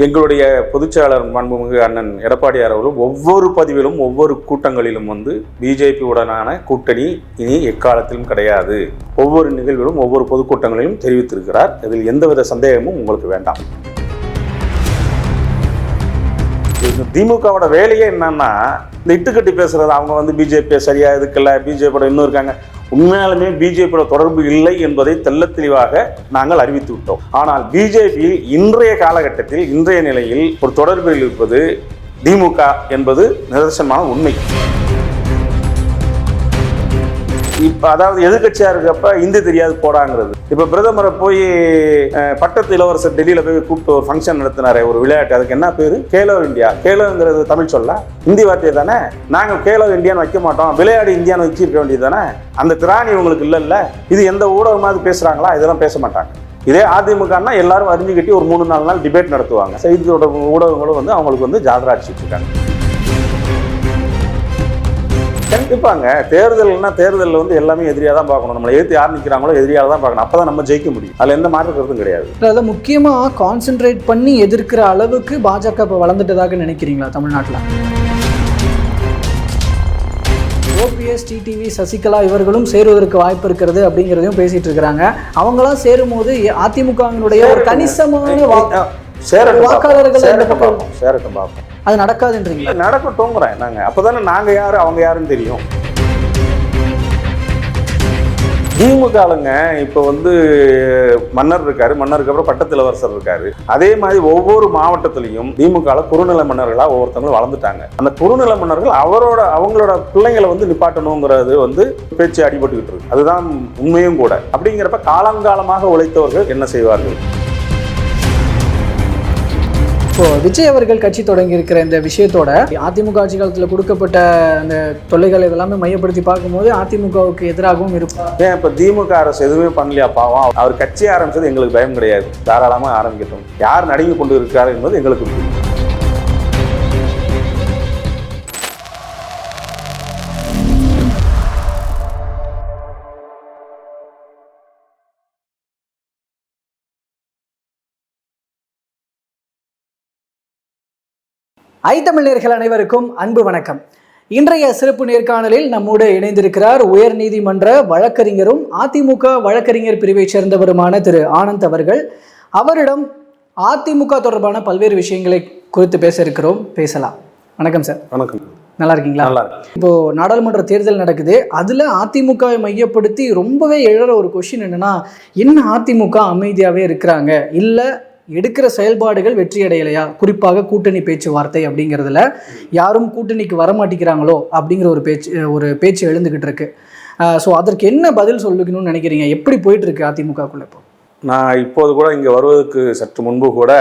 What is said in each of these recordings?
எங்களுடைய பொதுச்செயலாளர் மாண்புமிகு அண்ணன் எடப்பாடியார் அவர்களும் ஒவ்வொரு பதிவிலும் ஒவ்வொரு கூட்டங்களிலும் வந்து பிஜேபியுடனான கூட்டணி இனி எக்காலத்திலும் கிடையாது. ஒவ்வொரு நிகழ்விலும் ஒவ்வொரு பொதுக்கூட்டங்களிலும் தெரிவித்திருக்கிறார். இதில் எந்தவித சந்தேகமும் உங்களுக்கு வேண்டாம். திமுகவோட வேலையே என்னன்னா இந்த இட்டுக்கட்டி பேசுறது. அவங்க வந்து பிஜேபி சரியா இதுக்கல்ல பிஜேபியோட இன்னும் இருக்காங்க. உண்மையாலுமே பிஜேபியோட தொடர்பு இல்லை என்பதை தெல்ல தெளிவாக நாங்கள் அறிவித்து விட்டோம். ஆனால் பிஜேபியில் இன்றைய காலகட்டத்தில் இன்றைய நிலையில் ஒரு தொடர்பில் இருப்பது திமுக என்பது நிதர்சனமான உண்மை. இப்போ அதாவது எதிர்கட்சியாக இருக்கப்ப இந்தி தெரியாது போடாங்கிறது. இப்போ பிரதமரை போய் பட்டத்து இளவரசர் டெல்லியில் போய் கூப்பிட்டு ஒரு ஃபங்க்ஷன் நடத்தினாரே ஒரு விளையாட்டு. அதுக்கு என்ன பேர்? கேலோ இந்தியா கேலோங்கிறது தமிழ் சொல்ல. இந்தி வார்த்தை தானே? நாங்கள் கேலோ இந்தியான்னு வைக்க மாட்டோம். விளையாடு இந்தியான்னு வச்சிருக்க வேண்டியது தானே? அந்த திராணி உங்களுக்கு இல்லைல்ல. இது எந்த ஊடகமாவது பேசுகிறாங்களா இதெல்லாம் பேச மாட்டாங்க. இதே அதிமுகன்னா எல்லாரும் அறிஞ்சு கட்டி ஒரு மூணு நாலு நாள் டிபேட் நடத்துவாங்க. செய்தி தொடர்பு ஊடகங்களும் வந்து அவங்களுக்கு வந்து ஜாதரா அடிச்சுட்டு இருக்காங்க. கண்டிப்பாங்க. தேர்தல்னா தேர்தலில் வந்து எல்லாமே எதிரியாக தான் பார்க்கணும். நம்மளை எதிர்த்து யார் நிற்கிறாங்களோ எதிரியாக தான் பார்க்கணும். அப்போ தான் நம்ம ஜெயிக்க முடியும். அதில் எந்த மாற்று கருத்தும் கிடையாது. அதில் முக்கியமாக கான்சென்ட்ரேட் பண்ணி எதிர்க்கிற அளவுக்கு பாஜக இப்போ வளர்ந்துட்டதாக நினைக்கிறீங்களா தமிழ்நாட்டில்? ஓபிஎஸ் டிடிவி சசிகலா இவர்களும் சேருவதற்கு வாய்ப்பு இருக்கிறது அப்படிங்கிறதையும் பேசிட்டு இருக்கிறாங்க. அவங்களாம் சேரும்போது அதிமுகவினுடைய ஒரு கணிசமான வாக்காளர்கள் சேரட்டும் பார்ப்போம். அது நடக்காதுன்றீங்களா? இல்ல, நடக்கட்டும்ங்கிறேன் நாங்க. அப்பதானே நாங்க யாரு அவங்க யாருன்னு தெரியும். திமுகலுங்க இப்போ வந்து மன்னர் இருக்காரு. மன்னருக்கு அப்புறம் பட்டத்திலவரசர் இருக்காரு. அதே மாதிரி ஒவ்வொரு மாவட்டத்திலையும் திமுக குறுநில மன்னர்களா ஒவ்வொருத்தவங்களும் வளர்ந்துட்டாங்க. அந்த குறுநில மன்னர்கள் அவரோட அவங்களோட பிள்ளைங்களை வந்து நிப்பாட்டணுங்கிறது வந்து பேச்சு அடிபட்டுக்கிட்டு இருக்கு. அதுதான் உண்மையும் கூட. அப்படிங்கிறப்ப காலங்காலமாக உழைத்தவர்கள் என்ன செய்வார்கள்? இப்போ விஜய் அவர்கள் கட்சி தொடங்கி இருக்கிற இந்த விஷயத்தோட அதிமுக ஆட்சி காலத்தில் கொடுக்கப்பட்ட அந்த தொல்லைகள் இதெல்லாமே மையப்படுத்தி பார்க்கும்போது அதிமுகவுக்கு எதிராகவும் இருக்கும் ஏன் இப்போ திமுக அரசு எதுவுமே பண்ணலையா பாவம்? அவர் கட்சி ஆரம்பிச்சது எங்களுக்கு பயம் கிடையாது. தாராளமாக ஆரம்பிக்கட்டும். யார் நடுங்கி கொண்டு இருக்கிறார் என்பது எங்களுக்கு புரியும். ஐத்தமிழர்கள் அனைவருக்கும் அன்பு வணக்கம். இன்றைய சிறப்பு நேர்காணலில் நம்மோடு இணைந்திருக்கிறார் உயர் நீதிமன்ற வழக்கறிஞரும் அதிமுக வழக்கறிஞர் பிரிவைச் சேர்ந்தவருமான திரு ஆனந்த் அவர்கள். அவரிடம் அதிமுக தொடர்பான பல்வேறு விஷயங்களை குறித்து பேச இருக்கிறோம். பேசலாம். வணக்கம் சார். வணக்கம். நல்லா இருக்கீங்களா? நல்லா இப்போ நாடாளுமன்ற தேர்தல் நடக்குது. அதுல அதிமுகவை மையப்படுத்தி ரொம்பவே எழற ஒரு கொஷின் என்னன்னா என்ன அதிமுக அமைதியாவே இருக்கிறாங்க? இல்ல எடுக்கிற செயல்பாடுகள் வெற்றி அடையலையா குறிப்பாக கூட்டணி பேச்சுவார்த்தை அப்படிங்கிறதுல யாரும் கூட்டணிக்கு வரமாட்டேங்கிறாங்களோ அப்படிங்கிற ஒரு பேச்சு ஒரு பேச்சு எழுந்துகிட்டு இருக்கு. ஸோ அதற்கு என்ன பதில் சொல்லிக்கணும்னு நினைக்கிறீங்க? எப்படி போயிட்டு இருக்கு அதிமுகக்குள்ள இப்போ? நான் இப்போது கூட இங்கே வருவதற்கு சற்று முன்பு கூட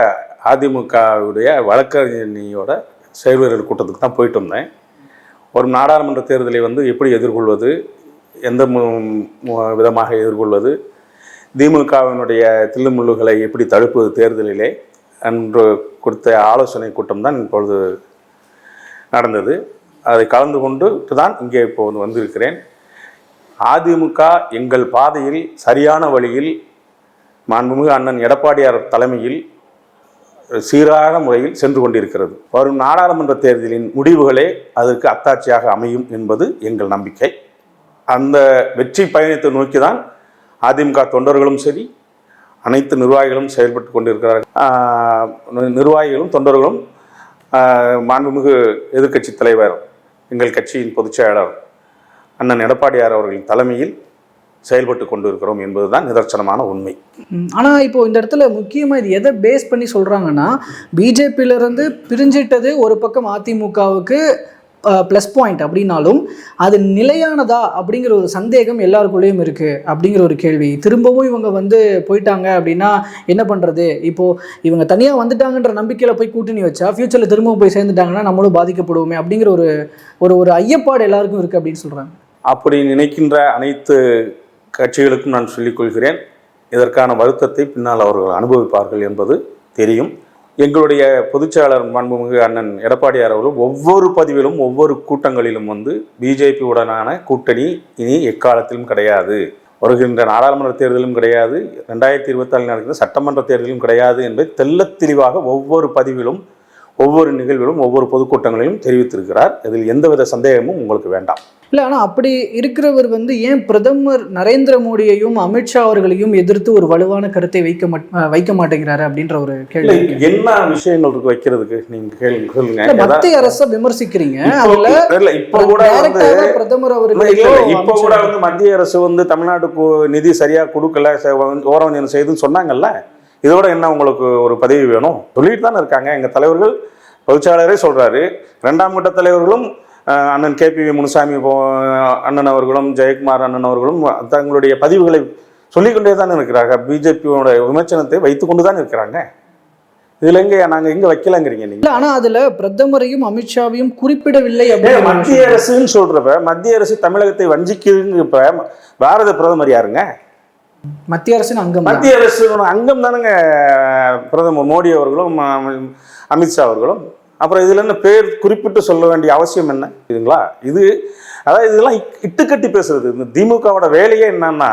அதிமுகவுடைய வழக்கறிஞர் செயல்வீரர்கள் கூட்டத்துக்கு தான் போயிட்டு வந்தேன். ஒரு நாடாளுமன்ற தேர்தலை வந்து எப்படி எதிர்கொள்வது எந்த மு- விதமாக எதிர்கொள்வது திமுகவினுடைய தில்லுமுள்ளுகளை எப்படி தடுப்பது தேர்தலிலே என்று கொடுத்த ஆலோசனை கூட்டம் தான் இப்பொழுது நடந்தது. அதை கலந்து கொண்டு தான் இங்கே இப்போது வந்திருக்கிறேன். அதிமுக எங்கள் பாதையில் சரியான வழியில் மாண்புமிகு அண்ணன் எடப்பாடியார் தலைமையில் சீரான முறையில் சென்று கொண்டிருக்கிறது. வரும் நாடாளுமன்ற தேர்தலின் முடிவுகளே அதற்கு அத்தாட்சியாக அமையும் என்பது எங்கள் நம்பிக்கை. அந்த வெற்றி பயணத்தை நோக்கி தான் அதிமுக தொண்டர்களும் சரி அனைத்து நிர்வாகிகளும் செயல்பட்டு கொண்டிருக்கிறார்கள். நிர்வாகிகளும் தொண்டர்களும் மாண்புமிகு எதிர்க்கட்சி தலைவர் எங்கள் கட்சியின் பொதுச் செயலாளர் அண்ணன் எடப்பாடியார் அவர்களின் தலைமையில் செயல்பட்டு கொண்டிருக்கிறோம் என்பதுதான் நிதர்சனமான உண்மை. ஆனால் இப்போ இந்த இடத்துல முக்கியமாக இது எதை பேஸ் பண்ணி சொல்கிறாங்கன்னா பிஜேபியிலிருந்து பிரிஞ்சிட்டது ஒரு பக்கம் அதிமுகவுக்கு ப்ளஸ் பாயிண்ட் அப்படின்னாலும் அது நிலையானதா அப்படிங்கிற ஒரு சந்தேகம் எல்லாருக்குள்ளேயும் இருக்குது அப்படிங்கிற ஒரு கேள்வி. திரும்பவும் இவங்க வந்து போயிட்டாங்க அப்படின்னா என்ன பண்ணுறது இப்போது இவங்க தனியாக வந்துட்டாங்கன்ற நம்பிக்கையில் போய் கூட்டணி வச்சா ஃப்யூச்சரில் திரும்பவும் போய் சேர்ந்துட்டாங்கன்னா நம்மளும் பாதிக்கப்படுவோமே அப்படிங்கிற ஒரு ஒரு ஒரு ஐயப்பாடு எல்லாருக்கும் இருக்குது அப்படின்னு சொல்கிறாங்க அப்படி நினைக்கின்ற அனைத்து கட்சிகளுக்கும் நான் சொல்லிக்கொள்கிறேன் இதற்கான வருத்தத்தை பின்னால் அவர்கள் அனுபவிப்பார்கள் என்பது தெரியும். எங்களுடைய பொதுச்செயலாளர் மாண்புமிகு அண்ணன் எடப்பாடியார் அவர்களும் ஒவ்வொரு பதிவிலும் ஒவ்வொரு கூட்டங்களிலும் வந்து பிஜேபி உடனான கூட்டணி இனி எக்காலத்திலும் கிடையாது. வருகின்ற நாடாளுமன்ற தேர்தலும் கிடையாது. ரெண்டாயிரத்தி இருபத்தாலில் நடக்கிற சட்டமன்ற தேர்தலும் கிடையாது என்பதை தெல்ல தெளிவாக ஒவ்வொரு பதிவிலும் ஒவ்வொரு நிகழ்விலும் ஒவ்வொரு பொதுக்கூட்டங்களிலும் தெரிவித்திருக்கிறார். இதில் எந்தவித சந்தேகமும் உங்களுக்கு வேண்டாம். இல்லை ஆனால் அப்படி இருக்கிறவர் வந்து ஏன் பிரதமர் நரேந்திர மோடியையும் அமித்ஷா அவர்களையும் எதிர்த்து ஒரு வலுவான கருத்தை வைக்க வைக்க மாட்டேங்கிறாரு அப்படின்ற ஒரு கேள்வி என்ன விஷயங்கள் இருக்கு வைக்கிறதுக்கு? நீங்க கேள்வி சொல்லுங்க. மத்திய அரசை விமர்சிக்கிறீங்க. இப்போ- அதுல இல்ல, இப்போ கூட வந்து பிரதமர் அவர்களையோ. இப்ப கூட வந்து மத்திய அரசு வந்து தமிழ்நாட்டுக்கு நிதி சரியா கொடுக்கல ஓரவஞ்சனம் செய்துன்னு சொன்னாங்கல்ல? இதோட என்ன உங்களுக்கு ஒரு பதவி வேணும்? சொல்லிட்டு தானே இருக்காங்க. எங்க தலைவர்கள் பொதுச்செயலாளரே சொல்றாரு. இரண்டாம் கட்ட தலைவர்களும் அண்ணன் கே பி முனுசாமி அண்ணன் அவர்களும் ஜெயக்குமார் அண்ணன் அவர்களும் தங்களுடைய பதிவுகளை சொல்லிக்கொண்டே தான் இருக்கிறாங்க பிஜேபியோட விமர்சனத்தை வைத்துக்கொண்டு தான் இருக்கிறாங்க. இதுல எங்க நாங்க எங்க வைக்கலங்கிறீங்க நீங்க? ஆனா அதுல பிரதமரையும் அமித்ஷாவையும் குறிப்பிடவில்லை மத்திய அரசுன்னு சொல்றப்ப மத்திய அரசு தமிழகத்தை வஞ்சிக்குதுங்கிறப்ப பாரத பிரதமர் யாருங்க? மத்திய அரசின் அங்கம். மத்திய அரசு அங்கம் தானுங்க பிரதமர் மோடி அவர்களும் அமித்ஷா அவர்களும். அப்புறம் இதுல என்ன பேர் குறிப்பிட்டு சொல்ல வேண்டிய அவசியம் என்ன? இதுங்களா? இது அதாவது இதெல்லாம் இட்டுக்கட்டி பேசுறது. இந்த திமுகவோட வேலையே என்னன்னா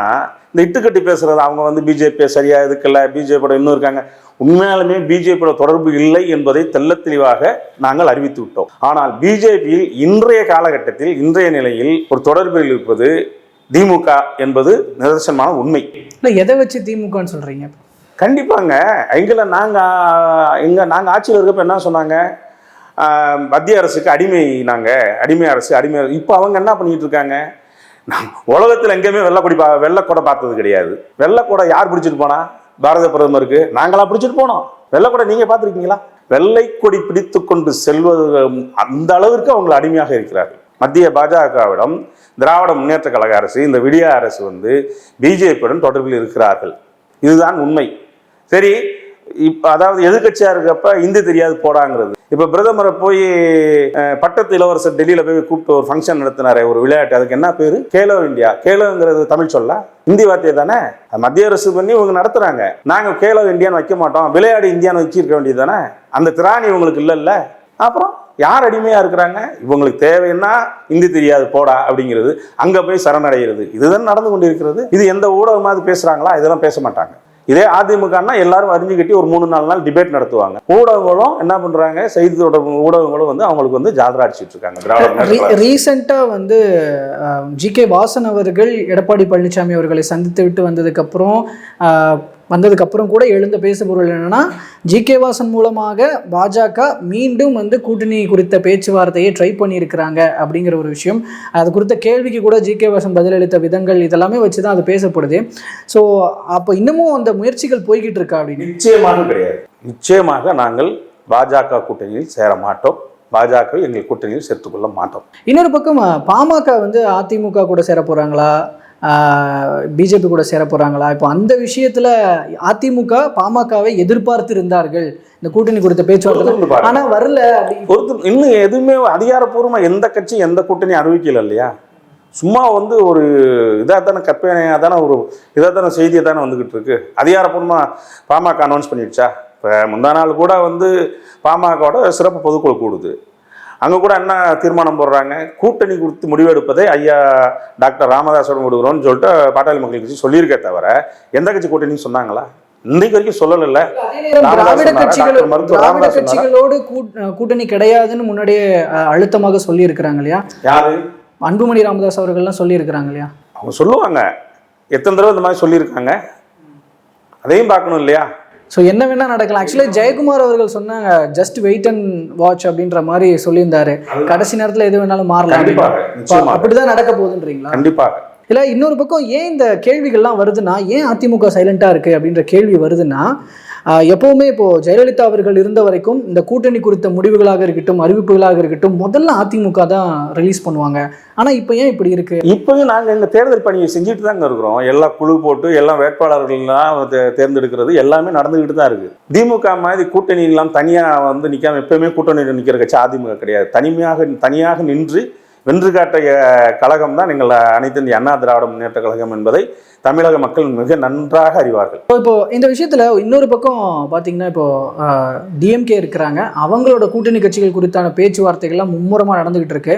இந்த இட்டுக்கட்டி பேசுறது. அவங்க வந்து பிஜேபி சரியா இதுக்கல்ல பிஜேபியோட இன்னும் இருக்காங்க. உண்மையாலுமே பிஜேபியோட தொடர்பு இல்லை என்பதை தெள்ளத் தெளிவாக நாங்கள் அறிவித்து விட்டோம். ஆனால் பிஜேபியில் இன்றைய காலகட்டத்தில் இன்றைய நிலையில் ஒரு தொடர்பில் இருப்பது திமுக என்பது நிதர்சனமான உண்மை. இல்ல எதை வச்சு திமுகன்னு சொல்றீங்க? கண்டிப்பாங்க. எங்களை நாங்கள் எங்க நாங்கள் ஆட்சியில் இருக்கப்ப என்ன சொன்னாங்க? மத்திய அரசுக்கு அடிமை நாங்கள் அடிமை அரசு அடிமை இப்போ அவங்க என்ன பண்ணிட்டு இருக்காங்க? உலகத்தில் எங்கேயுமே வெள்ளக்கொடி பா வெள்ளக்கொடை பார்த்தது கிடையாது. வெள்ளக்கொடை யார் பிடிச்சிட்டு போனா? பாரத பிரதமருக்கு. நாங்களா பிடிச்சிட்டு போனோம். வெள்ளக்கொடை நீங்கள் பார்த்துருக்கீங்களா? வெள்ளைக்கொடி பிடித்து கொண்டு செல்வது அந்த அளவிற்கு அவங்க அடிமையாக இருக்கிறார்கள். மத்திய பாஜகவிடம் திராவிட முன்னேற்ற கழக அரசு இந்த விடியா அரசு வந்து பிஜேபியுடன் தொடர்பில் இருக்கிறார்கள். இதுதான் உண்மை. சரி இப்போ அதாவது எதிர்க்கட்சியாக இருக்கப்ப இந்தி தெரியாது போடாங்கிறது. இப்போ பிரதமரை போய் பட்டத்து இளவரசர் டெல்லியில் போய் கூப்பிட்டு ஒரு ஃபங்க்ஷன் நடத்தினாரு ஒரு விளையாட்டு. அதுக்கு என்ன பேர்? கேலோ இந்தியா. கேலோங்கிறது தமிழ் சொல்ல. இந்தி வார்த்தை தானே? மத்திய அரசு பண்ணி இவங்க நடத்துகிறாங்க நாங்கள் கேலோ இந்தியான்னு வைக்க மாட்டோம். விளையாடு இந்தியான்னு வச்சிருக்க வேண்டியது தானே? அந்த திராணி இவங்களுக்கு இல்லைல்ல. அப்புறம் யார் அடிமையாக இருக்கிறாங்க? இவங்களுக்கு தேவைன்னா இந்தி தெரியாது போடா அப்படிங்கிறது. அங்கே போய் சரணடைகிறது. இதுதான் நடந்து கொண்டிருக்கிறது. இது எந்த ஊடகமாவது பேசுகிறாங்களா இதெல்லாம் பேச மாட்டாங்க. இதே அதிமுகன்னா எல்லாரும் அறிஞ்சு கட்டி ஒரு மூணு நாலு நாள் டிபேட் நடத்துவாங்க. ஊடகங்களும் என்ன பண்றாங்க? செய்தி தொடர்பு ஊடகங்களும் வந்து அவங்களுக்கு வந்து ஜாதரா அடிச்சிட்டு இருக்காங்க. ரீசெண்டாக வந்து ஜி கே வாசன் அவர்கள் எடப்பாடி பழனிசாமி அவர்களை சந்தித்து விட்டு வந்ததுக்கப்புறம் வந்ததுக்கப்புறம் கூட எழுந்த பேசுபொருள் என்னன்னா ஜி கே வாசன் மூலமாக பாஜக மீண்டும் வந்து கூட்டணி குறித்த பேச்சுவார்த்தையை ட்ரை பண்ணியிருக்கிறாங்க அப்படிங்கிற ஒரு விஷயம். அது குறித்த கேள்விக்கு கூட ஜி கே வாசன் பதிலளித்த விதங்கள் இதெல்லாமே வச்சு தான் அது பேசப்படுது. ஸோ அப்போ இன்னமும் அந்த முயற்சிகள் போய்கிட்டு இருக்கா அப்படின்னு? நிச்சயமாக கிடையாது. நிச்சயமாக நாங்கள் பாஜக கூட்டணியில் சேர மாட்டோம். பாஜக எங்கள் கூட்டணியில் சேர்த்துக்கொள்ள மாட்டோம். இன்னொரு பக்கம் பாமக வந்து அதிமுக கூட சேர போகிறாங்களா பிஜேபி கூட சேர போகிறாங்களா இப்போ அந்த விஷயத்தில் அதிமுக பாமகவை எதிர்பார்த்து இருந்தார்கள். இந்த கூட்டணி குறித்த பேச்சுவார்த்தை. ஆனால் வரல பொறுத்து இன்னும் எதுவுமே அதிகாரப்பூர்வமாக எந்த கட்சி எந்த கூட்டணி அறிவிக்கல இல்லையா? சும்மா வந்து ஒரு இதாக தானே கற்பனையாக தானே ஒரு இதாக தானே செய்தியை தானே வந்துக்கிட்டு இருக்கு. அதிகாரப்பூர்வமாக பாமக அனௌன்ஸ் பண்ணிடுச்சா? இப்போ முந்தா நாள் கூட வந்து பாமகவோட சிறப்பு பொதுக்குழு கூடுது. அங்கே கூட என்ன தீர்மானம் போடுறாங்க. கூட்டணி குறித்து முடிவெடுப்பதை ஐயா டாக்டர் ராமதாஸோட விடுகிறோம்னு சொல்லிட்டு பாட்டாளி மக்கள் கட்சி சொல்லியிருக்கே தவிர எந்த கட்சி கூட்டணின்னு சொன்னாங்களா? இன்னைக்கு வரைக்கும் ராமதாஸ் திராவிட சொன்னாரா? கட்சிகள் டாக்டர் மருத்துவர் திராவிட? கட்சிகளோடு கூட்- கூட்டணி கிடையாதுன்னு முன்னாடியே அழுத்தமாக சொல்லியிருக்கிறாங்க இல்லையா? யாரு? அன்புமணி ராமதாஸ் அவர்கள்லாம் சொல்லியிருக்கிறாங்க இல்லையா? அவங்க சொல்லுவாங்க. எத்தனை தடவை இந்த மாதிரி சொல்லியிருக்காங்க? அதையும் பார்க்கணும் இல்லையா? ஸோ என்ன வேணா நடக்கலாம். ஆக்சுவலி ஜெயக்குமார் அவர்கள் சொன்னாங்க ஜஸ்ட் வெயிட் அண்ட் வாட்ச் அப்படின்ற மாதிரி சொல்லியிருந்தாரு. கடைசி நேரத்தில் எது வேணாலும் மாறலாம் அப்படிதான் நடக்க போகுதுன்றீங்களா? கண்டிப்பாக. இல்லை இன்னொரு பக்கம் ஏன் இந்த கேள்விகள்லாம் வருதுன்னா ஏன் அதிமுக சைலண்டாக இருக்குது அப்படின்ற கேள்வி வருதுன்னா எப்போவுமே இப்போது ஜெயலலிதா அவர்கள் இருந்த வரைக்கும் இந்த கூட்டணி குறித்த முடிவுகளாக இருக்கட்டும் அறிவிப்புகளாக இருக்கட்டும் முதல்ல அதிமுக தான் ரிலீஸ் பண்ணுவாங்க. ஆனால் இப்போ ஏன் இப்படி இருக்குது இப்போயும் நாங்கள் எங்கள் தேர்தல் பணியை செஞ்சுட்டு தாங்க இருக்கிறோம். எல்லாம் குழு போட்டு எல்லாம் வேட்பாளர்கள்லாம் தேர்ந்தெடுக்கிறது எல்லாமே நடந்துக்கிட்டு தான் இருக்குது திமுக மாதிரி கூட்டணி எல்லாம் தனியாக வந்து நிற்காம எப்பயுமே கூட்டணியில் நிற்கிற கட்சி அதிமுக கிடையாது. தனிமையாக தனியாக நின்று வென்று காட்டிய கழகம் தான் எங்கள் அனைத்து இந்திய அண்ணா திராவிட முன்னேற்ற கழகம் என்பதை தமிழக மக்கள் மிக நன்றாக அறிவார்கள். இப்போ இந்த விஷயத்துல இன்னொரு பக்கம் பாத்தீங்கன்னா இப்போ டிஎம்கே இருக்கிறாங்க. அவங்களோட கூட்டணி கட்சிகள் குறித்தான பேச்சுவார்த்தைகள்லாம் மும்முரமா நடந்துகிட்டு இருக்கு.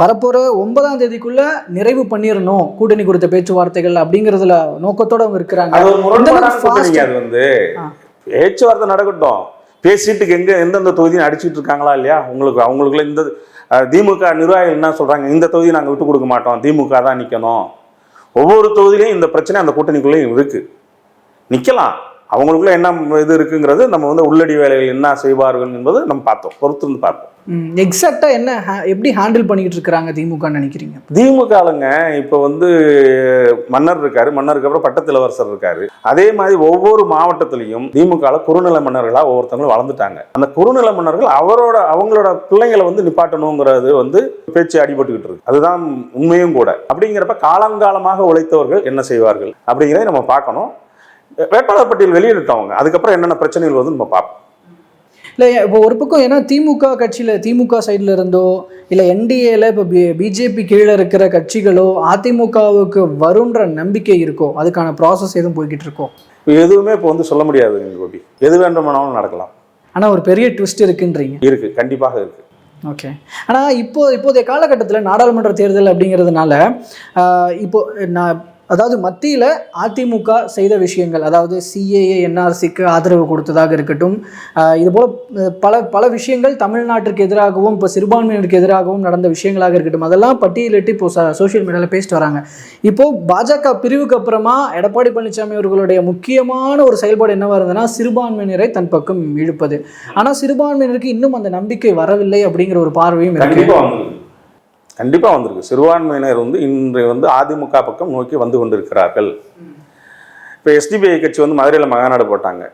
வரப்போற ஒன்பதாம் தேதிக்குள்ள நிறைவு பண்ணிடணும் கூட்டணி குறித்த பேச்சுவார்த்தைகள் அப்படிங்கறதுல நோக்கத்தோட அவங்க இருக்கிறாங்க. அது வந்து. பேச்சுவார்த்தை நடக்கட்டும். பேசிட்டு எங்க எந்தெந்த தொகுதியும் அடிச்சிட்டு இருக்காங்களா இல்லையா? உங்களுக்கு அவங்களுக்குள்ள இந்த திமுக நிர்வாகிகள் என்ன சொல்கிறாங்க இந்த தொகுதியை நாங்கள் விட்டு கொடுக்க மாட்டோம். திமுக தான் நிற்கணும் ஒவ்வொரு தொகுதியிலையும் இந்த பிரச்சனை அந்த கூட்டணிக்குள்ளேயும் இருக்குது நிற்கலாம் அவங்களுக்குள்ள என்ன இது இருக்குங்கிறது நம்ம வந்து உள்ளடி வேலைகள் என்ன செய்வார்கள் என்பது நம்ம பார்த்தோம் பொறுத்திருந்து பார்ப்போம். எக்ஸாக்டா என்ன எப்படி ஹேண்டில் பண்ணிக்கிட்டு இருக்கிறாங்க திமுகன்னு நினைக்கிறீங்க? திமுக ஆளுங்க இப்போ வந்து மன்னர் இருக்காரு மன்னருக்கு அப்புறம் பட்டத்து இளவரசர் இருக்காரு. அதே மாதிரி ஒவ்வொரு மாவட்டத்திலையும் திமுக குறுநில மன்னர்களா ஒவ்வொருத்தவங்களும் வளர்ந்துட்டாங்க. அந்த குறுநில மன்னர்கள் அவரோட அவங்களோட பிள்ளைங்களை வந்து நிப்பாட்டணுங்கிறது வந்து பேச்சு அடிபட்டுக்கிட்டு இருக்கு. அதுதான் உண்மையும் கூட. அப்படிங்கிறப்ப காலங்காலமாக உழைத்தவர்கள் என்ன செய்வார்கள் அப்படிங்கிறத நம்ம பார்க்கணும். வேட்பாளர் பட்டியல் வெளியிட்டவங்க அதுக்கப்புறம் என்னென்ன பிரச்சனைகள் வருதுன்னு நம்ம பார்ப்போம். இல்லை இப்போ ஒரு பக்கம் ஏன்னா திமுக கட்சியில் திமுக சைடில் இருந்தோ இல்லை என்டிஏல இப்போ பி பிஜேபி கீழே இருக்கிற கட்சிகளோ அதிமுகவுக்கு வரும்ன்ற நம்பிக்கை இருக்கோ அதுக்கான ப்ராசஸ் எதுவும் போய்கிட்டு இருக்கோ? எதுவுமே இப்போ வந்து சொல்ல முடியாது கோபி. எது வேண்டுமானாலும் நடக்கலாம். ஆனால் ஒரு பெரிய ட்விஸ்ட் இருக்குன்றீங்க. இருக்கு கண்டிப்பாக இருக்கு. ஓகே ஆனால் இப்போ இப்போதைய காலகட்டத்தில் நாடாளுமன்ற தேர்தல் அப்படிங்கிறதுனால இப்போ நான் அதாவது மத்தியில் அதிமுக செய்த விஷயங்கள் அதாவது சிஏஏ என்ஆர்சிக்கு ஆதரவு கொடுத்ததாக இருக்கட்டும் இதுபோல் பல பல விஷயங்கள் தமிழ்நாட்டிற்கு எதிராகவும் இப்போ சிறுபான்மையினருக்கு எதிராகவும் நடந்த விஷயங்களாக இருக்கட்டும் அதெல்லாம் பட்டியலிட்டு இப்போ சோஷியல் மீடியாவில் பேசிட்டு வராங்க. இப்போ பாஜக பிரிவுக்கு அப்புறமா எடப்பாடி பழனிசாமி அவர்களுடைய முக்கியமான ஒரு செயல்பாடு என்னவா இருந்ததுன்னா சிறுபான்மையினரை தன் பக்கம் இழுப்பது. ஆனால் சிறுபான்மையினருக்கு இன்னும் அந்த நம்பிக்கை வரவில்லை அப்படிங்கிற ஒரு பார்வையும் இருக்குது கண்டிப்பா வந்திருக்கு. சிறுபான்மையினர் வந்து இன்று வந்து அதிமுக பக்கம் நோக்கி வந்து கொண்டிருக்கிறார்கள். இப்போ எஸ்டிபிஐ கட்சி வந்து மதுரையில் மாநாடு போட்டாங்க.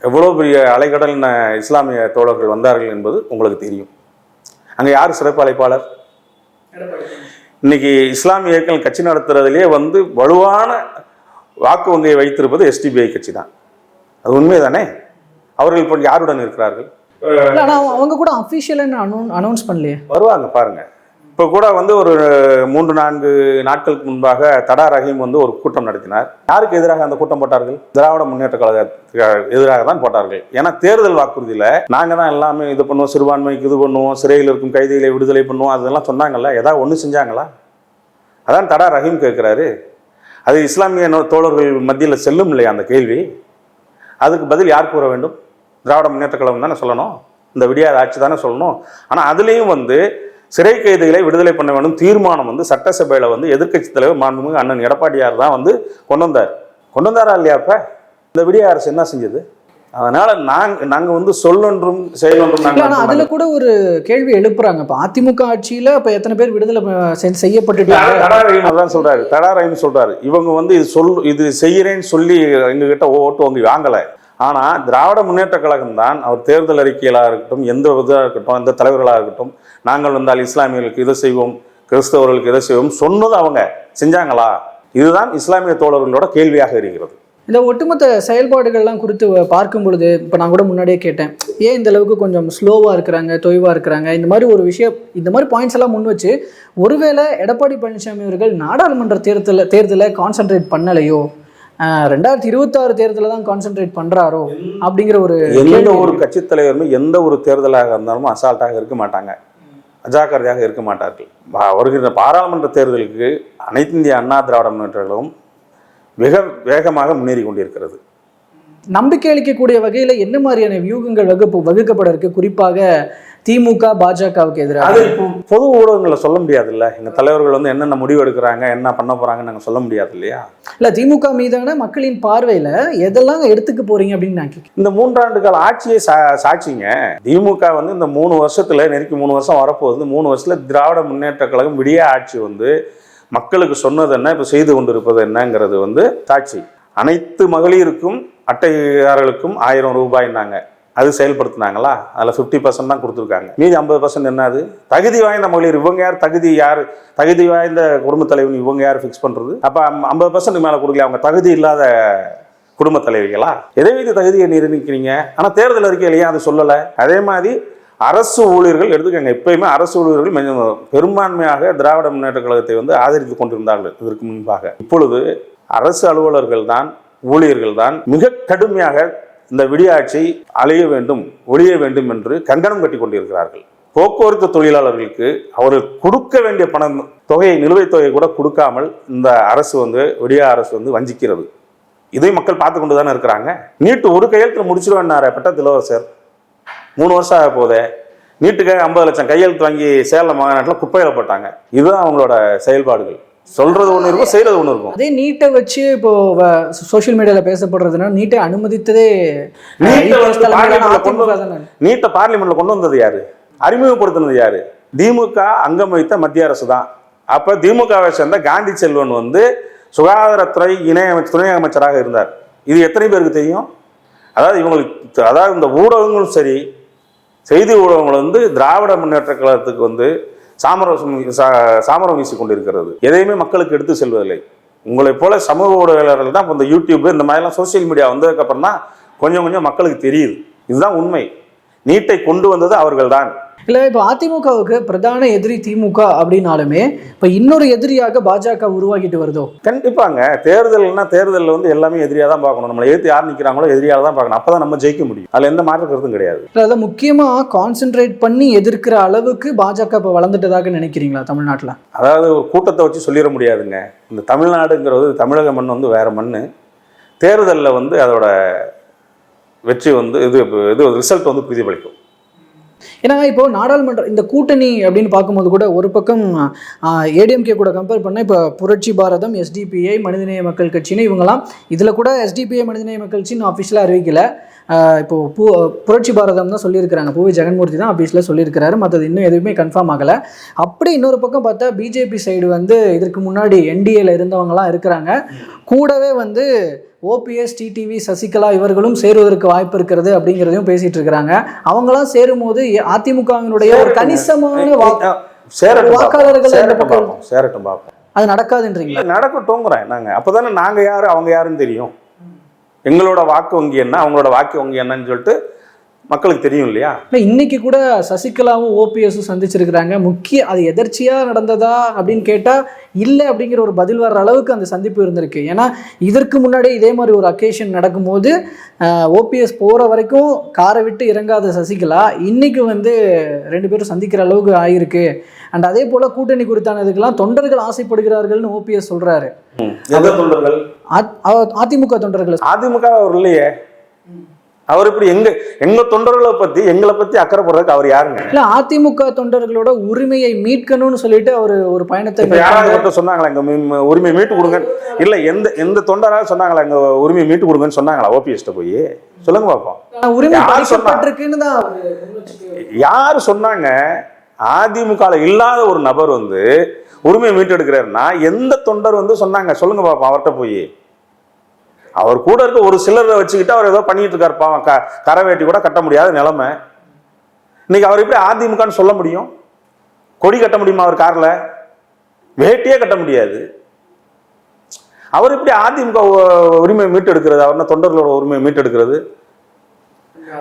எவ்வளோ பெரிய அலைக்கடல் இஸ்லாமிய தோழர்கள் வந்தார்கள் என்பது உங்களுக்கு தெரியும். அங்கே யார் சிறப்பு அழைப்பாளர்? இன்னைக்கு இஸ்லாமிய இயக்கங்கள் கட்சி நடத்துறதுலேயே வந்து வலுவான வாக்கு வங்கியை வைத்திருப்பது எஸ்டிபிஐ கட்சி தான். அது உண்மை தானே? அவர்கள் இப்போ யாருடன் இருக்கிறார்கள்? அவங்க- கூட அஃபிஷியலாக அனௌன்ஸ் பண்ணலையே? வருவாங்க பாருங்க. இப்போ கூட வந்து ஒரு மூன்று நான்கு நாட்களுக்கு முன்பாக தடா ரஹீம் வந்து ஒரு கூட்டம் நடத்தினார். யாருக்கு எதிராக அந்த கூட்டம் போட்டார்கள்? திராவிட முன்னேற்ற கழகத்துக்கு எதிராக தான் போட்டார்கள். ஏன்னா தேர்தல் வாக்குறுதியில் நாங்கள் தான் எல்லாமே இது பண்ணுவோம் சிறுபான்மைக்கு இது பண்ணுவோம் சிறையில் இருக்கும் கைதிகளை விடுதலை பண்ணுவோம் அதெல்லாம் சொன்னாங்கல்ல ஏதாவது ஒன்று செஞ்சாங்களா? அதான் தடா ரஹீம் கேட்குறாரு அது இஸ்லாமிய நோ- தோழர்கள் மத்தியில் செல்லும் இல்லையா அந்த கேள்வி? அதுக்கு பதில் யார் கூற வேண்டும்? திராவிட முன்னேற்ற கழகம் தானே சொல்லணும். இந்த விடியாத ஆட்சி தானே சொல்லணும். ஆனால் அதுலேயும் வந்து சிறை கைதிகளை விடுதலை பண்ண வேண்டும். தீர்மானம் வந்து சட்டசபையில் வந்து எதிர்க்கட்சி தலைவர் மாண்புமிகு அண்ணன் எடப்பாடியார் தான் வந்து கொண்டு வந்தார். கொண்டு வந்தாரா இல்லையா அப்ப? இந்த விடிய அரசு என்ன செஞ்சது? அதனால நாங்க நாங்க வந்து சொல்லொன்றும் செயலொன்றும் அதுல கூட ஒரு கேள்வி எழுப்புறாங்க. இப்போ அதிமுக ஆட்சியில இப்ப எத்தனை பேர் விடுதலை செய்யப்பட்டுட்டாங்க? தடா ரஹீம் அதான் சொல்றாரு. தடா ரஹீம் சொல்றாரு. இவங்க வந்து இது சொல் இது செய்யறேன்னு சொல்லி எங்ககிட்ட ஓட்டு வாங்கி வாங்கல. ஆனா திராவிட முன்னேற்ற கழகம் தான் அவர் தேர்தல் அறிக்கைகளாக இருக்கட்டும் எந்த இதாக இருக்கட்டும் எந்த தலைவர்களாக இருக்கட்டும் நாங்கள் வந்தால் இஸ்லாமியர்களுக்கு இதை செய்வோம் கிறிஸ்தவர்களுக்கு இதை செய்வோம் சொன்னது அவங்க. செஞ்சாங்களா? இதுதான் இஸ்லாமிய தோழர்களோட கேள்வியாக இருக்கிறது. இந்த ஒட்டுமொத்த செயல்பாடுகள்லாம் குறித்து பார்க்கும் பொழுது இப்போ நான் கூட முன்னாடியே கேட்டேன் ஏன் இந்த அளவுக்கு கொஞ்சம் ஸ்லோவாக இருக்கிறாங்க தொய்வாக இருக்கிறாங்க? இந்த மாதிரி ஒரு விஷயம் இந்த மாதிரி பாயிண்ட்ஸ் எல்லாம் முன் வச்சு ஒருவேளை எடப்பாடி பழனிசாமி அவர்கள் நாடாளுமன்ற தேர்தலில் தேர்தலை கான்சென்ட்ரேட் பண்ணலையோ? ரெண்டாயிரத்தி இருபத்தாறு தேர்தலை தான் கான்சென்ட்ரேட் பண்ணுறாரோ அப்படிங்கிற ஒரு எந்த ஒரு கட்சித் தலைவருமே எந்த ஒரு தேர்தலாக இருந்தாலும் அசால்ட்டாக இருக்க மாட்டாங்க. அஜாக்கிரதையாக இருக்க மாட்டார்கள். வா- வருகிற பாராளுமன்ற தேர்தலுக்கு அனைத்து இந்திய அண்ணா திராவிட முன்னேற்றங்களும் கழகம் மிக வேகமாக முன்னேறி கொண்டிருக்கிறது. நம்பிக்கை அளிக்கக்கூடிய வகையில் என்ன மாதிரியான வியூகங்கள் வகுப்பு வகுக்கப்பட இருக்கு? குறிப்பாக திமுக பாஜகவுக்கு எதிராக. பொது ஊடகங்களில் சொல்ல முடியாதுல்ல? எங்கள் தலைவர்கள் வந்து என்னென்ன முடிவு எடுக்கிறாங்க என்ன பண்ண போகிறாங்கன்னு நாங்கள் சொல்ல முடியாது இல்லையா இல்ல திமுக மீதான மக்களின் பார்வையில எதெல்லாம் எடுத்துக்க போறீங்க அப்படின்னு நான் இந்த மூன்றாண்டு கால ஆட்சியை சாட்சிங்க. திமுக வந்து இந்த மூணு வருஷத்துல நெருக்கி மூணு வருஷம் வரப்போகுது. மூணு வருஷத்துல திராவிட முன்னேற்ற கழகம் விடிய ஆட்சி வந்து மக்களுக்கு சொன்னது என்ன இப்போ செய்து கொண்டிருப்பது என்னங்கிறது வந்து சாட்சி. அனைத்து மகளிருக்கும் அட்டைதாரர்களுக்கும் ஆயிரம் ரூபாய்னாங்க. அது செயல்படுத்தினாங்களா? அதில் ஃபிஃப்டி பர்சன்ட் தான் கொடுத்துருக்காங்க. மீதி ஐம்பது பர்சன்ட் என்னது? தகுதி வாய்ந்த மகளிர் இவங்க யார்? தகுதி யார்? தகுதி வாய்ந்த குடும்பத் தலைவன் இவங்க யார் ஃபிக்ஸ் பண்ணுறது அப்போ ஐம்பது பர்சன்ட் மேலே கொடுக்கல அவங்க தகுதி இல்லாத குடும்ப தலைவிகளா? எதை வைத்து தகுதியை நிர்ணயிக்கிறீங்க ஆனால் தேர்தல் அறிக்கையில் ஏன் அது சொல்லலை. அதே மாதிரி அரசு ஊழியர்கள் எடுத்துக்கங்க எப்பயுமே அரசு ஊழியர்கள் பெரும்பான்மையாக திராவிட முன்னேற்ற கழகத்தை வந்து ஆதரித்து கொண்டிருந்தார்கள். இதற்கு முன்பாக. இப்பொழுது அரசு அலுவலர்கள் தான் ஊழியர்கள் தான் மிக கடுமையாக இந்த விடியாட்சி அழிய வேண்டும் ஒழிய வேண்டும் என்று கங்கணம் கட்டி கொண்டிருக்கிறார்கள். போக்குவரத்து தொழிலாளர்களுக்கு அவர்கள் கொடுக்க வேண்டிய பணம் தொகையை நிலுவைத் தொகையை கூட கொடுக்காமல் இந்த அரசு வந்து விடியா அரசு வந்து வஞ்சிக்கிறது. இதை மக்கள் பார்த்து கொண்டு தானே இருக்கிறாங்க. நீட்டு ஒரு கையெழுத்தில் முடிச்சிருவேன்னாரு பட்ட இளவரசர் மூணு வருஷம் ஆக போதே நீட்டுக்காக ஐம்பது லட்சம் கையெழுத்து வாங்கி சேலம் மாநாட்டில் குப்பையில் போட்டாங்க. இதுதான் அவங்களோட செயல்பாடுகள். சொல்றது ஒன்று இருக்கும் செய்யறது ஒன்று இருக்கும். அதே நீட்டை வச்சு இப்போ சோஷியல் மீடியால பேசப்படுறதுன்னா நீட்டை அனுமதித்ததே நீட்டை பார்லிமெண்ட்ல கொண்டு வந்தது யாரு? அறிமுகப்படுத்தினது யாரு? திமுக அங்கம் வைத்த மத்திய அரசு தான். அப்ப திமுகவை சேர்ந்த காந்தி செல்வன் வந்து சுகாதாரத்துறை இணை துணை அமைச்சராக இருந்தார். இது எத்தனை பேருக்கு தெரியும்? அதாவது இவங்களுக்கு அதாவது இந்த ஊடகங்களும் சரி செய்தி ஊடகங்கள் வந்து திராவிட முன்னேற்ற கழகத்துக்கு வந்து சாமரசம் சா- சாமரம் வீசி கொண்டிருக்கிறது எதையுமே மக்களுக்கு எடுத்து செல்வதில்லை. உங்களைப் போல சமூக ஊடகங்கள் தான் இப்போ இந்த யூடியூப் இந்த மாதிரிலாம் சோஷியல் மீடியா வந்ததுக்கப்புறம் தான் கொஞ்சம் கொஞ்சம் மக்களுக்கு தெரியுது. இதுதான் உண்மை. நீட்டை கொண்டு வந்தது அவர்கள்தான். இல்ல இப்போ அதிமுகவுக்கு பிரதான எதிரி திமுக அப்படின்னாலுமே இப்போ இன்னொரு எதிரியாக பாஜக உருவாகிட்டு வருதோ? கண்டிப்பாங்க. தேர்தல்னா தேர்தலில் வந்து எல்லாமே எதிரியாக தான் பார்க்கணும். நம்மளை எதிர்த்து யார் நிற்கிறாங்களோ எதிரியாக தான் பார்க்கணும். அப்போ தான் நம்ம ஜெயிக்க முடியும். அதில் எந்த மாற்று கருத்தும் கிடையாது. இல்ல அதை முக்கியமா கான்சென்ட்ரேட் பண்ணி எதிர்க்கிற அளவுக்கு பாஜக இப்போ வளர்ந்துட்டதாக நினைக்கிறீங்களா தமிழ்நாட்டுல? அதாவது ஒரு கூட்டத்தை வச்சு சொல்லிட முடியாதுங்க. இந்த தமிழ்நாடுங்கிறது தமிழக மண் வந்து வேற மண் தேர்தலில் வந்து அதோட வெற்றி வந்து இது இது ரிசல்ட் வந்து பிரதிபலிக்கும். ஏன்னா இப்போ நாடாளுமன்ற இந்த கூட்டணி அப்படின்னு பார்க்கும்போது கூட ஒரு பக்கம் ஏடிஎம்கே கூட கம்பேர் பண்ணால் இப்போ புரட்சி பாரதம் எஸ்டிபிஐ மனிதநேய மக்கள் கட்சின்னு இவங்கெல்லாம் இதில் கூட எஸ்டிபிஐ மனிதநேய மக்கள் கட்சின்னு ஆஃபீஷியலாக அறிவிக்கல. இப்போது இப்போ பூ புரட்சி பாரதம் தான் சொல்லியிருக்கிறாங்க. பூவி ஜெகன்மூர்த்தி தான் ஆஃபீஸில் சொல்லியிருக்கிறாரு. மற்றது இன்னும் எதுவுமே கன்ஃபார்ம் ஆகலை. அப்படி இன்னொரு பக்கம் பார்த்தா பிஜேபி சைடு வந்து இதற்கு முன்னாடி என்டிஏல இருந்தவங்கலாம் இருக்கிறாங்க. கூடவே வந்து ஓபிஎஸ் டிடிவி சசிகலா இவர்களும் சேருவதற்கு வாய்ப்பு இருக்கிறது அப்படிங்கிறதையும் பேசிட்டு இருக்கிறாங்க. அவங்களாம் சேரும்போது எ- அதிமுகவினுடைய ஒரு கணிசமான வாக்காளர்கள் சேரட்டும் பார்ப்போம் அது நடக்காதுன்றீங்களா? நடக்கட்டும்ங்கிறேன் நாங்க அப்போதானே நாங்க யாரு அவங்க யாருன்னு தெரியும். எங்களோட வாக்கு வங்கி என்ன அவங்களோட வாக்கு வங்கி என்னன்னு சொல்லிட்டு மக்களுக்கு தெரியும் இல்லையா? இல்லை இன்னைக்கு கூட சசிகலாவும் ஓபிஎஸும் சந்திச்சிருக்கிறாங்க. முக்கிய அது எதர்ச்சியா நடந்ததா அப்படின்னு கேட்டா இல்லை அப்படிங்கிற ஒரு பதில் வர்ற அளவுக்கு அந்த சந்திப்பு இருந்திருக்கு. ஏன்னா இதற்கு முன்னாடி இதே மாதிரி ஒரு அக்கேஷன் நடக்கும்போது ஓபிஎஸ் போற வரைக்கும் காரை விட்டு இறங்காத சசிகலா இன்னைக்கு வந்து ரெண்டு பேரும் சந்திக்கிற அளவுக்கு ஆயிருக்கு. அண்ட் அதே போல கூட்டணி குறித்தானதுக்கெல்லாம் தொண்டர்கள் ஆசைப்படுகிறார்கள்னு ஓபிஎஸ் சொல்றாரு. எந்த தொண்டர்கள்? அதிமுக தொண்டர்கள். அதிமுக அவர் இல்லையே. அவர் இப்படி எங்க எங்க தொண்டர்களை பத்தி எங்களை பத்தி அக்கறைப்படுறதுக்கு அவர் யாருங்க? இல்ல அதிமுக தொண்டர்களோட உரிமையை மீட்கணும்னு சொல்லிட்டு அவர் ஒரு பயணத்தை யாராவது சொன்னாங்களா எங்க மீ- உரிமையை மீட்டு கொடுங்க இல்ல எந்த எந்த தொண்டராவது சொன்னாங்களா எங்க உரிமையை மீட்டு கொடுங்கன்னு சொன்னாங்களா ஓபிஎஸ்ட போய்? சொல்லுங்க பாப்போம். ஆனா உரிமை யார் சொன்னாங்க அதிமுக இல்லாத ஒரு நபர் வந்து உரிமையை மீட்டெடுக்கிறாருன்னா எந்த தொண்டர் வந்து சொன்னாங்க சொல்லுங்க பாப்போம் அவர்கிட்ட போய்? அவர் கூட இருக்க ஒரு சிலரை வச்சுக்கிட்டு அவர் ஏதோ பண்ணிட்டு இருக்காரு க கரை வேட்டி கூட கட்ட முடியாத நிலைமை. இன்னைக்கு அவர் எப்படி அதிமுகன்னு சொல்ல முடியும்? கொடி கட்ட முடியுமா அவர் காரில்? வேட்டியே கட்ட முடியாது. அவர் எப்படி அதிமுக உரிமையை மீட்டெடுக்கிறது? அவர் தொண்டர்களோட உரிமையை மீட்டெடுக்கிறது?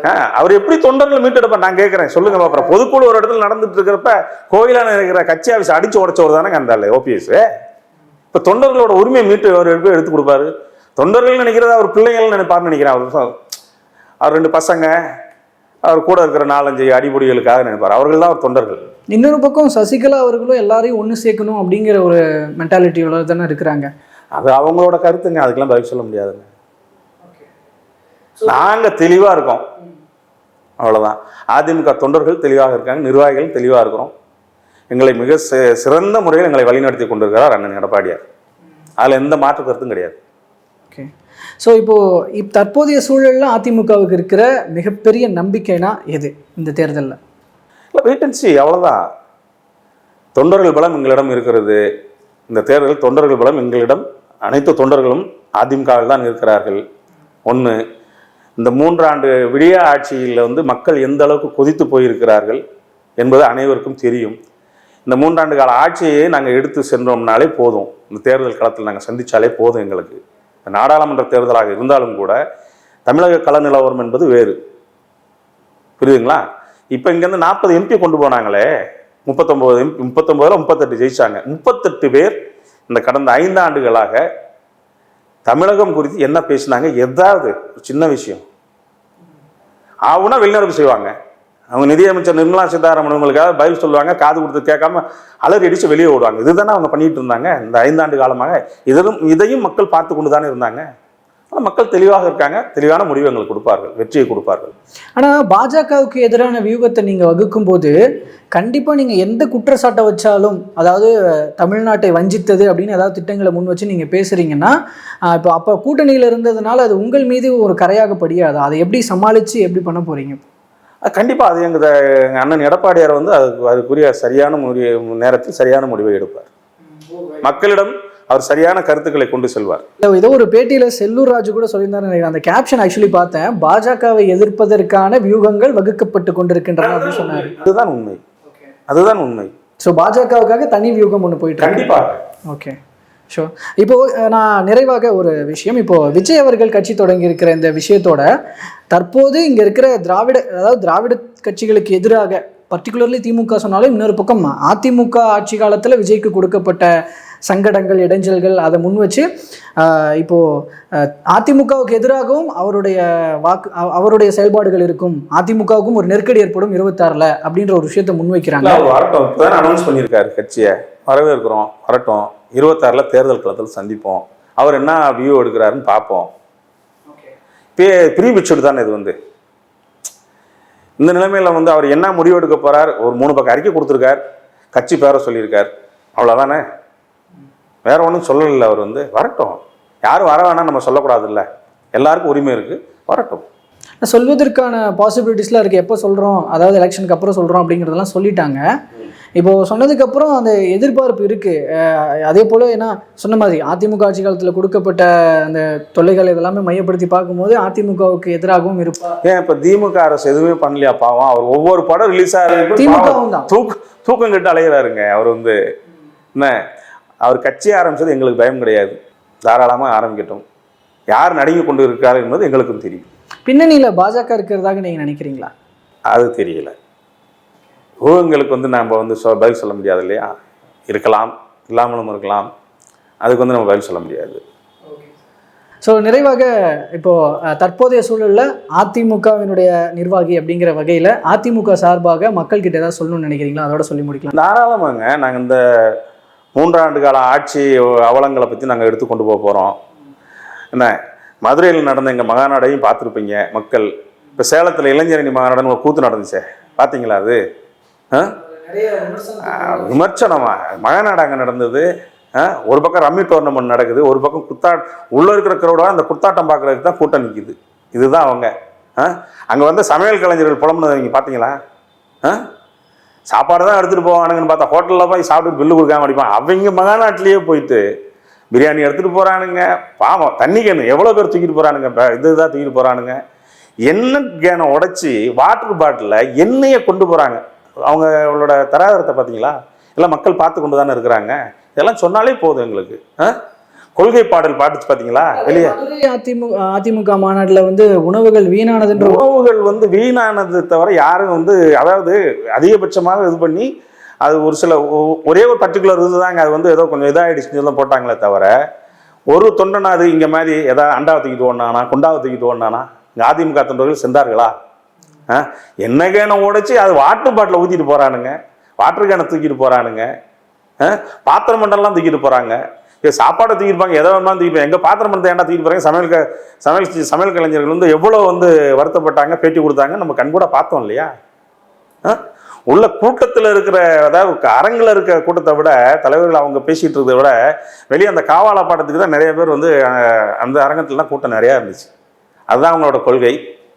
ஆ, அவர் எப்படி தொண்டர்களை மீட்டெடுப்பார் நான் கேட்கிறேன் சொல்லுங்க பாப்பறேன் பொதுக்குழு ஒரு இடத்துல நடந்துட்டு இருக்கிறப்ப கோயிலான இருக்கிற கட்சி ஆஃபீஸ் அடிச்சு உடச்சவர் தானே அந்த ஓபிஎஸ். இப்ப தொண்டர்களோட உரிமையை மீட்டு அவர் எடுத்து கொடுப்பாரு? தொண்டர்கள் நினைக்கிறத அவர் பிள்ளைகள் நினைப்பாருன்னு நினைக்கிறேன் அவர் அவர் ரெண்டு பசங்க அவர் கூட இருக்கிற நாலஞ்சு அடிப்பொடிகளுக்காக நினைப்பார். அவர்கள் தான் அவர் தொண்டர்கள். இன்னொரு பக்கம் சசிகலா அவர்களும் எல்லாரையும் ஒன்று சேர்க்கணும் அப்படிங்கிற ஒரு மென்டாலிட்டியோட தானே இருக்கிறாங்க. அது அவங்களோட கருத்துங்க. அதுக்கெல்லாம் பதில் சொல்ல முடியாதுங்க நாங்க தெளிவா இருக்கோம். அவ்வளவுதான். அதிமுக தொண்டர்கள் தெளிவாக இருக்காங்க. நிர்வாகிகள் தெளிவா இருக்கிறோம். எங்களை மிக சிறந்த முறையில் எங்களை வழிநடத்தி கொண்டிருக்கிறார் அண்ணன் எடப்பாடியார். அதுல எந்த மாற்று கருத்தும் கிடையாது. ஸோ இப்போ இப் தற்போதைய சூழலில் அதிமுகவுக்கு இருக்கிற மிகப்பெரிய நம்பிக்கைனா எது இந்த தேர்தலில்? இல்லை வெயிட்டன்சி அவ்வளோதான் தொண்டர்கள் பலம் எங்களிடம் இருக்கிறது. இந்த தேர்தல் தொண்டர்கள் பலம் எங்களிடம் அனைத்து தொண்டர்களும் அதிமுகவில் தான் இருக்கிறார்கள். ஒன்று இந்த மூன்றாண்டு விடிய ஆட்சியில் வந்து மக்கள் எந்த அளவுக்கு கொதித்து போயிருக்கிறார்கள் என்பது அனைவருக்கும் தெரியும். இந்த மூன்றாண்டு கால ஆட்சியை நாங்கள் எடுத்து சென்றோம்னாலே போதும். இந்த தேர்தல் களத்தில் நாங்கள் சந்தித்தாலே போதும் எங்களுக்கு. நாடாளுமன்ற தேர்தலாக இருந்தாலும் கூட தமிழக கள நிலவரம் என்பது வேறு. புரியுதுங்களா? இப்போ இங்கேருந்து நாற்பது எம்பி கொண்டு போனாங்களே முப்பத்தொம்போது எம்பி முப்பத்தொம்போதில் முப்பத்தெட்டு ஜெயிச்சாங்க. முப்பத்தெட்டு பேர் இந்த கடந்த ஐந்து ஆண்டுகளாக தமிழகம் குறித்து என்ன பேசினாங்க? எதாவது ஒரு சின்ன விஷயம். ஆகுனா வெளிநடப்பு செய்வாங்க. அவங்க நிதியமைச்சர் நிர்மலா சீதாராமன் உங்களுக்காக பதில் சொல்லுவாங்க காது கொடுத்து கேட்காம அலறி அடித்து வெளியே விடுவாங்க இதுதானே அவங்க பண்ணிட்டு இருந்தாங்க. இந்த ஐந்தாண்டு காலமாக இதிலும் இதையும் மக்கள் பார்த்து கொண்டு தானே இருந்தாங்க. ஆனால் மக்கள் தெளிவாக இருக்காங்க. தெளிவான முடிவு எங்களுக்கு கொடுப்பார்கள். வெற்றியை கொடுப்பார்கள். ஆனால் பாஜகவுக்கு எதிரான வியூகத்தை நீங்கள் வகுக்கும் போது கண்டிப்பாக நீங்கள் எந்த குற்றச்சாட்டை வச்சாலும் அதாவது தமிழ்நாட்டை வஞ்சித்தது அப்படின்னு ஏதாவது திட்டங்களை முன் வச்சு நீங்கள் பேசுகிறீங்கன்னா இப்போ அப்போ கூட்டணியில் இருந்ததுனால அது உங்கள் மீது ஒரு கரையாக படியாது. அதை எப்படி சமாளித்து எப்படி பண்ண போகிறீங்க கண்டிப்பாக அது எங்கள் எங்கள் அண்ணன் எடப்பாடியார் வந்து அதுக்கு அதுக்குரிய சரியான முடிவு நேரத்தில் சரியான முடிவை எடுப்பார். மக்களிடம் அவர் சரியான கருத்துக்களை கொண்டு செல்வார். இல்லை ஏதோ ஒரு பேட்டியில் செல்லூர் ராஜு கூட சொல்லியிருந்தாரு நினைக்கிறேன். அந்த கேப்ஷன் ஆக்சுவலி பார்த்தேன். பாஜகவை எதிர்ப்பதற்கான வியூகங்கள் வகுக்கப்பட்டு கொண்டிருக்கின்றன அப்படின்னு சொன்னார். அதுதான் உண்மை. அதுதான் உண்மை. ஸோ பாஜகவுக்காக தனி வியூகம் ஒன்று போயிட்டு இருக்கு. கண்டிப்பாக. ஓகே ஷோ இப்போ நான் நிறைவாக ஒரு விஷயம். இப்போ விஜய் அவர்கள் கட்சி தொடங்கி இருக்கிற இந்த விஷயத்தோட தற்போது இங்கே இருக்கிற திராவிட அதாவது திராவிட கட்சிகளுக்கு எதிராக பர்டிகுலர்லி திமுக சொன்னாலும் இன்னொரு பக்கம் அதிமுக ஆட்சி காலத்தில் விஜய்க்கு கொடுக்கப்பட்ட சங்கடங்கள் இடைஞ்சல்கள் அதை முன் வச்சு இப்போது அதிமுகவுக்கு எதிராகவும் அவருடைய வாக்கு அவருடைய செயல்பாடுகள் இருக்கும். அதிமுகவுக்கும் ஒரு நெருக்கடி ஏற்படும் இருபத்தாறுல அப்படின்ற ஒரு விஷயத்தை முன்வைக்கிறாங்க. வரட்டும். இப்போ தானே அனௌன்ஸ் பண்ணியிருக்காரு கட்சியை. வரவேற்கிறோம் வரட்டும். இருபத்தாறில் தேர்தல் களத்தில் சந்திப்போம். அவர் என்ன வியூ எடுக்கிறாருன்னு பார்ப்போம். பே ப்ரீ பிக்சர்டு தானே இது வந்து. இந்த நிலைமையில் வந்து அவர் என்ன முடிவு எடுக்க போறார்? ஒரு மூணு பக்கம் அறிக்கை கொடுத்துருக்கார். கட்சி பேரை சொல்லியிருக்கார். அவ்வளோதானே வேற ஒன்றும் சொல்லலை அவர் வந்து. வரட்டும். யாரும் வர வேணாம் நம்ம சொல்லக்கூடாதுல்ல. எல்லாருக்கும் உரிமை இருக்கு. வரட்டும். சொல்வதற்கான பாசிபிலிட்டிஸ்லாம் இருக்குது எப்போ சொல்கிறோம் அதாவது எலெக்ஷனுக்கு அப்புறம் சொல்கிறோம் அப்படிங்கிறதெல்லாம் சொல்லிட்டாங்க. இப்போ சொன்னதுக்கப்புறம் அந்த எதிர்பார்ப்பு இருக்குது அதே போல் ஏன்னா சொன்ன மாதிரி அதிமுக ஆட்சி காலத்தில் கொடுக்கப்பட்ட அந்த தொல்லைகள் இதெல்லாமே மையப்படுத்தி பார்க்கும்போது அதிமுகவுக்கு எதிராகவும் இருப்பா. ஏன் இப்போ திமுக அரசு எதுவுமே பண்ணலையா? பாவம் அவர் ஒவ்வொரு படம் ரிலீஸ் ஆகிறது திமுகவும் தான். தூக்க தூக்கம் கட்டு அலைகிறாருங்க அவர் வந்து என்ன? அவர் கட்சி ஆரம்பிச்சது எங்களுக்கு பயம் கிடையாது. தாராளமாக ஆரம்பிக்கட்டும். யார் நடுங்கி கொண்டு இருக்கிறார் என்பது எங்களுக்கும் தெரியும். பின்னணியில் பாஜக இருக்கிறதாக நீங்கள் நினைக்கிறீங்களா? அது தெரியல. ஊகங்களுக்கு வந்து நம்ம வந்து சொ பதில் சொல்ல முடியாது இல்லையா? இருக்கலாம் இல்லாமலும் இருக்கலாம். அதுக்கு வந்து நம்ம பதில் சொல்ல முடியாது. ஸோ நிறைவாக இப்போ அஹ், தற்போதைய சூழலில் அதிமுகவினுடைய நிர்வாகி அப்படிங்கிற வகையில் அதிமுக சார்பாக மக்கள்கிட்ட ஏதாவது சொல்லணும்னு நினைக்கிறீங்களா? அதோட சொல்லி முடிக்கலாம். தாராளமாங்க. நாங்கள் இந்த மூன்றாண்டு கால ஆட்சி அவலங்களை பற்றி நாங்கள் எடுத்து கொண்டு போக போகிறோம் என்ன? மதுரையில் நடந்த எங்கள் மகாநாடையும் பார்த்துருப்பீங்க மக்கள். இப்போ சேலத்தில் இளைஞரணி மகாநாடுன்னு ஒரு கூத்து நடந்துச்சே. பார்த்தீங்களா அது? விமர்சனமா? மகாநாடு அங்கே நடந்தது. ஒரு பக்கம் ரம்மி டோர்னமெண்ட் நடக்குது ஒரு பக்கம் குத்தா உள்ளே இருக்கிற crowd அந்த குத்தாட்டம் பார்க்குறதுக்கு தான் கூட்டம் நிற்கிது இதுதான் அவங்க. அங்கே வந்து சமையல் கலைஞர்கள் புலம்புனதை நீங்கள் பார்த்தீங்களா? ஆ சாப்பாடு தான் எடுத்துகிட்டு போவானுங்கன்னு பார்த்தா ஹோட்டலில் போய் சாப்பிட்டு பில்லு கொடுக்காம அடிப்பான். அவங்க மகாநாட்டிலேயே போயிட்டு பிரியாணி எடுத்துகிட்டு போகிறானுங்க பாவம் தண்ணி கேனு. எவ்வளோ பேர் தூக்கிட்டு போகிறானுங்க இதுதான் தூக்கிட்டு போகிறானுங்க எண்ணெய் கேனை உடைச்சி வாட்டர் பாட்டிலில் எண்ணெயை கொண்டு போகிறாங்க அவங்களோட தராதரத்தை பார்த்தீங்களா? எல்லாம் மக்கள் பார்த்து கொண்டு தானே இருக்கிறாங்க. இதெல்லாம் சொன்னாலே போதும் எங்களுக்கு? கொள்கை பாடல் பாட்டு பார்த்தீங்களா? வெளியே. அதிமுக அதிமுக மாநாட்டில் வந்து உணவுகள் வீணானதுன்ற உணவுகள் வந்து வீணானது தவிர யாரும் வந்து அதாவது அதிகபட்சமாக இது பண்ணி அது ஒரு சில ஒரே ஒரு பர்டிகுலர் இதுதாங்க அது வந்து ஏதோ கொஞ்சம் இதாகிடுச்சுன்னு தான் போட்டாங்களே தவிர ஒரு தொண்டனாது இங்கே மாதிரி ஏதாவது அண்டாவை தூக்கிட்டு ஓடினானா குண்டாவை தூக்கிட்டு ஓடினானா இங்கே அதிமுக தொண்டர்கள் சென்றார்களா? என்ன கேனை உடைச்சி அது வாட்டர் பாட்டில் ஊற்றிட்டு போகிறானுங்க வாட்டர் கேனை தூக்கிட்டு போகிறானுங்க பாத்திரம் மண்டலாம் தூக்கிட்டு போகிறாங்க இது சாப்பாடை தூக்கிருப்பாங்க எதை வேணாலும் தூக்கிப்பாங்க எங்கள் பாத்திரம் மண்டலத்தை ஏன்டா தூக்கிட்டு போகிறாங்க சமையல் க சமையல் சமையல் கலைஞர்கள் வந்து எவ்வளோ வந்து வருத்தப்பட்டாங்க பேட்டி கொடுத்தாங்க நம்ம கண்கூட பார்த்தோம் இல்லையா? ஆ? உள்ள கூட்டத்தில் இருக்கிற அதாவது அரங்கில் இருக்க கூட்டத்தை விட தலைவர்கள் அவங்க பேசிகிட்டு இருக்கிறத விட வெளியே அந்த காவாலா பாட்டத்துக்கு தான் நிறைய பேர் வந்து அந்த அரங்கத்துலலாம் கூட்டம் நிறையா இருந்துச்சு. அதுதான் அவங்களோட கொள்கை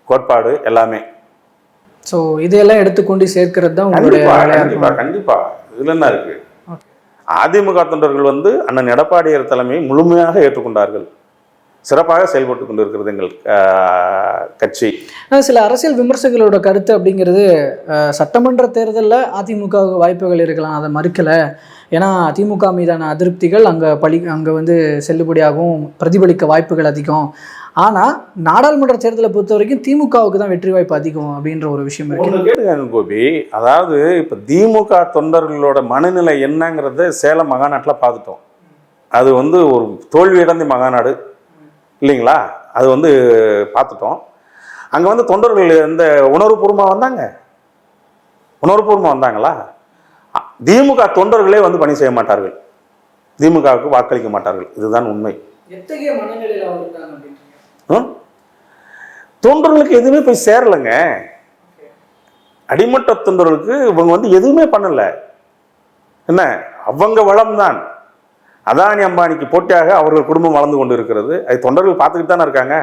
கோட்பாடு எல்லாமே. ஸோ இதையெல்லாம் எடுத்துக்கொண்டு சேர்க்கிறது தான் உங்களுடைய கண்டிப்பா வேலையா கண்டிப்பா இருக்கும். கண்டிப்பா இதுல என்ன இருக்கு? அதிமுக தொண்டர்கள் வந்து அண்ணன் எடப்பாடியார் தலைமையை முழுமையாக ஏற்றுக்கொண்டார்கள். சிறப்பாக செயல்பட்டு கொண்டிருக்கிறது எங்கள் கட்சி. சில அரசியல் விமர்சகர்களோட கருத்து அப்படிங்கிறது சட்டமன்ற தேர்தலில் அதிமுகவுக்கு வாய்ப்புகள் இருக்கலாம். அதை மறுக்கலை. ஏன்னா திமுக மீதான அதிருப்திகள் அங்கே பழி அங்கே வந்து செல்லுபடியாகவும் பிரதிபலிக்க வாய்ப்புகள் அதிகம். ஆனால் நாடாளுமன்ற தேர்தலை பொறுத்த வரைக்கும் திமுகவுக்கு தான் வெற்றி வாய்ப்பு அதிகம் அப்படின்ற ஒரு விஷயம் இருக்கு. கோபி அதாவது இப்போ திமுக தொண்டர்களோட மனநிலை என்னங்கிறத சேலம் மகாநாட்டில் பார்த்துட்டோம். அது வந்து ஒரு தோல்வி அடைந்த மகாநாடு இல்லைங்களா? அது வந்து பார்த்துட்டோம். அங்கே வந்து தொண்டர்கள் எந்த உணர்வுபூர்வமாக வந்தாங்க? உணர்வுபூர்வமாக வந்தாங்களா? திமுக தொண்டர்களே வந்து பணி செய்ய மாட்டார்கள். திமுகவுக்கு வாக்களிக்க மாட்டார்கள். இதுதான் உண்மை. எத்தகைய மனநிலையில் தொண்டர்களுக்கு எதுவுமே போய் சேரலைங்க. அடிமட்ட தொண்டர்களுக்கு இவங்க வந்து எதுவுமே பண்ணலை. என்ன? அவங்க வளம்தான். அதானி அம்பானிக்கு போட்டியாக அவர்கள் குடும்பம் வளர்ந்து கொண்டு இருக்கிறது அது தொண்டர்கள் பார்த்துக்கிட்டு தானே இருக்காங்க.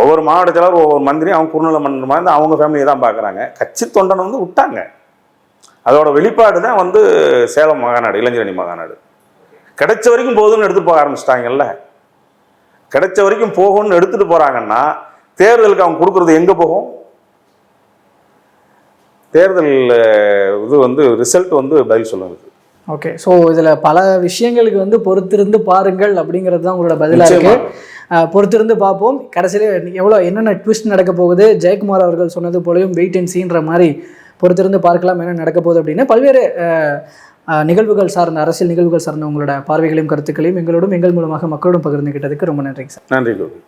ஒவ்வொரு மாவட்ட செயலர் ஒவ்வொரு மந்திரியும் அவங்க குறுநிலை மன்னர் மாதிரி அவங்க ஃபேமிலியை தான் பார்க்குறாங்க. கட்சி தொண்டனை வந்து விட்டாங்க. அதோட வெளிப்பாடு தான் வந்து சேலம் மாகாநாடு இளைஞரணி மாகாநாடு. கிடைச்ச வரைக்கும் போதும்னு எடுத்து போக ஆரம்பிச்சிட்டாங்கல்ல. கிடைச்ச வரைக்கும் போகும்னு எடுத்துட்டு போறாங்கன்னா தேர்தலுக்கு அவங்க கொடுக்கறது எங்க போகும்? தேர்தல் இது வந்து ரிசல்ட் வந்து பதில் சொல்லுது. ஓகே ஸோ இதில் பல விஷயங்களுக்கு வந்து பொறுத்திருந்து பாருங்கள் அப்படிங்கிறது தான் உங்களோட பதிலாக இருக்கு. அஹ், பொறுத்திருந்து பார்ப்போம். கடைசியில் எவ்வளோ என்னென்ன ட்விஸ்ட் நடக்க போகுது? ஜெயக்குமார் அவர்கள் சொன்னது போலயும் வெயிட் அண்ட் சீன்ற மாதிரி பொறுத்திருந்து பார்க்கலாம் என்ன நடக்க போகுது அப்படின்னு. பல்வேறு நிகழ்வுகள் சார்ந்த அரசியல் நிகழ்வுகள் சார்ந்த உங்களோட பார்வைகளையும் கருத்துக்களையும் எங்களோடும் எங்கள் மூலமாக மக்களோடும் பகிர்ந்துகிட்டதுக்கு ரொம்ப நன்றிங்க சார். நன்றி கோபி.